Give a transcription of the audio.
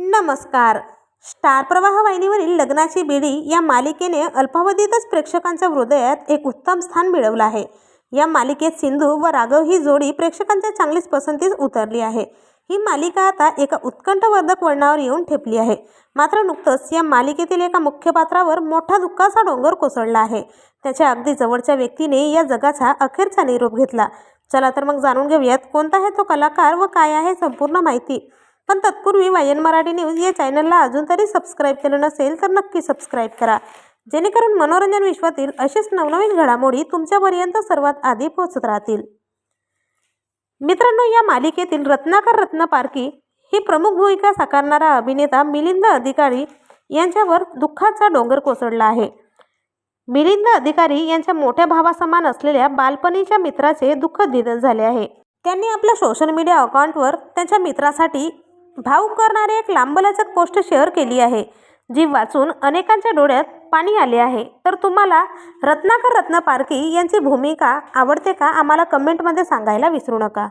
नमस्कार. स्टार प्रवाह वाहिनीवरील लग्नाची बेडी या मालिकेने अल्पावधीतच प्रेक्षकांच्या हृदयात एक उत्तम स्थान मिळवलं आहे. या मालिकेत सिंधू व राघव ही जोडी प्रेक्षकांच्या चांगलीच पसंतीस उतरली आहे. ही मालिका आता एका उत्कंठवर्धक वळणावर येऊन ठेपली आहे. मात्र नुकतंच या मालिकेतील एका मुख्य पात्रावर मोठा दुःखाचा डोंगर कोसळला आहे. त्याच्या अगदी जवळच्या व्यक्तीने या जगाचा अखेरचा निरोप घेतला. चला तर मग जाणून घेऊयात कोणता आहे तो कलाकार व काय आहे संपूर्ण माहिती. पण तत्पूर्वी वायन मराठी न्यूज या चॅनलला अजून तरी सबस्क्राईब केलं नसेल तर नक्की सबस्क्राईब करा. जेणेकरून मनोरंजन विश्वातील असेच नवनवीन घडामोडी तुमच्यापर्यंत सर्वात आधी पोहोचत राहतील. मित्रांनो या मालिकेतील रत्नाकर रत्न पारकी ही प्रमुख भूमिका साकारणारा अभिनेता मिलिंद अधिकारी यांच्यावर दुःखाचा डोंगर कोसळला आहे. मिलिंद अधिकारी यांच्या मोठ्या भावासमान असलेल्या बालपणीच्या मित्राचे दुःख निधन झाले आहे. त्यांनी आपल्या सोशल मीडिया अकाउंटवर त्यांच्या मित्रासाठी भावूक करणारी एक लांबलचक पोस्ट शेअर केली आहे जी वाचून अनेकांच्या डोळ्यात पाणी आले आहे. तर तुम्हाला रत्नाकर रत्न पारकी यांची भूमिका आवडते का? आम्हाला कमेंटमध्ये सांगायला विसरू नका.